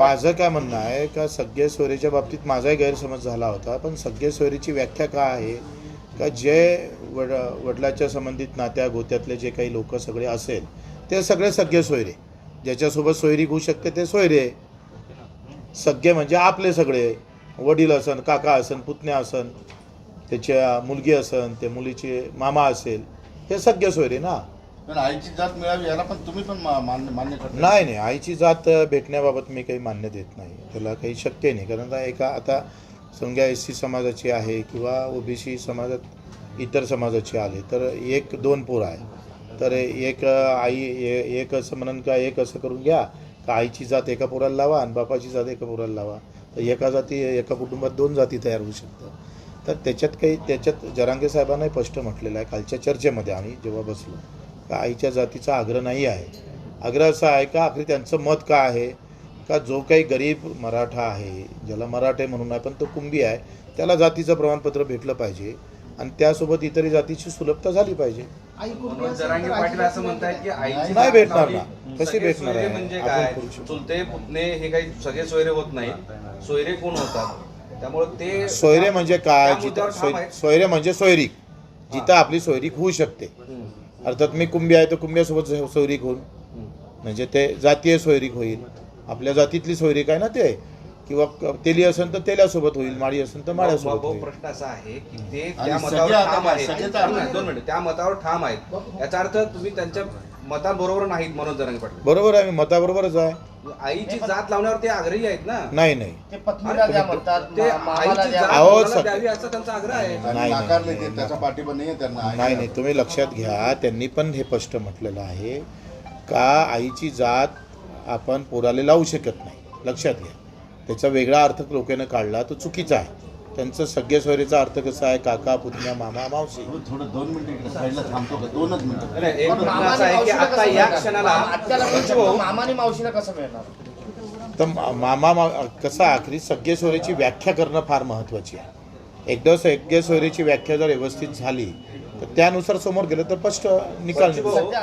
माझं काय म्हणणं आहे का सगळे सोयरीच्या बाबतीत माझाही गैरसमज झाला होता पण सगळे सोयरीची व्याख्या काय आहे? का जे वड वडिलाच्या संबंधित नात्या गोत्यातले जे काही लोक सगळे असेल ते सगळे सगळे सोयरे. ज्याच्यासोबत सोयरी होऊ शकते ते सोयरे. सगळे म्हणजे आपले सगळे. वडील असन काका असन पुतण्या असन त्याच्या मुलगी असन ते मुलीचे मामा असेल हे सगळे सोयरे ना? पण आईची जात मिळावी याला पण तुम्ही पण मा- मान्य मान्य करता. नाही नाही. आईची जात भेटण्याबाबत मी काही मान्य देत नाही. त्याला काही शक्य नाही. कारण आता एका आता समजा एस सी समाजाची आहे किंवा ओबीसी समाजात इतर समाजाची आले तर एक दोन पोरं आहे. तर एक आई ए- एक असं म्हणून का एक असं करून घ्या. का आईची जात एका पोराला लावा आणि बापाची जात एका पोराला लावा. तर एका जाती एका कुटुंबात दोन जाती तयार होऊ शकतात. तर त्याच्यात काही त्याच्यात जरांगे साहेबांनाही स्पष्ट म्हटलेलं आहे. कालच्या चर्चेमध्ये आम्ही जेव्हा बसलो का आईच्या जातीचा आग्रह नाही आहे आग्रह असा आहे का आखरी त्यांचं मत काय आहे का जो काही गरीब मराठा आहे ज्याला मराठे म्हणून आहे पण तो कुंभी आहे त्याला जातीचं प्रमाणपत्र भेटलं पाहिजे आणि त्यासोबत इतरही जातीची सुलभता झाली पाहिजे नाही भेटणार. ना. कशी भेटणार आहे? म्हणजे काय. चुलते पुतणे हे काही सगळे सोयरे होत नाहीत सोयरे कोण होतात त्यामुळे ते सोयरे म्हणजे काय. सोयरे म्हणजे सोयरीक जिथं आपली सोयरीक होऊ शकते. अर्थात मी कुंभी आहे तर कुंभ्यासोबत सोयरीक होईल. म्हणजे ते जातीय सोयरीक होईल. आपल्या जातीतली सोयरीक आहे ना ते? किंवा तेली असेल तर तेल्यासोबत होईल माळी असेल तर माळ्यासोबत भाऊ, होईल. प्रश्न असा आहे की ते आणि त्या सगळे मतावर आता ठाम काय? आहेत आता- दोन मिनिट त्या मतावर ठाम आहेत. याचा अर्थ तुम्ही त्यांच्या मताबरोबर नाहीत मनोज जरांगे पाटील. बरोबर आहे मी मताबरोबरच आहे. आईची जात लावण्यावर ते आग्रही आहेत ना. नाही नाही. ते पत्नीला द्या म्हणतात ते मा- मामाला आईची द्या. जात अहो, मुलाला सग- द्यावी असा त्यांचा आग्रह आहे. आणि नाही, नाकारले नाही, ते त्याचा पाठिंबा नाही आहे त्यांना. नाही नाही तुम्ही लक्षात घ्या. त्यांनी पण हे स्पष्ट म्हटलेलं आहे का आईची जात आपण पोराला लावू शकत नाही? लक्षात घ्या. त्याचा वेगळा अर्थ लोकांनी काढला तो चुकीचा आहे. त्यांचं सगळे सोयरीचा अर्थ कसा आहे? काका पुतण्या मामा मावशी. हो, थोडं दोन मिनिटं इकडे साईडला थांबतो का? दोनच मिनिटं. नाही, एक पण प्रश्न मामाने असा आहे की मावशीला आता कसं या मिळणार? क्षणाला मामा- आत्याला मिळू शकतो, भाऊ, मामाने मावशीला कसं मिळणार? तर मामा मा कसं आखरी सगळे सोयरीची व्याख्या करणं फार महत्त्वाची आहे. एकदा सगळे सोयरीची व्याख्या जर व्यवस्थित झाली तर त्यानुसार समोर गेलं तर स्पष्ट निकाल निघू शकतो. भाऊ,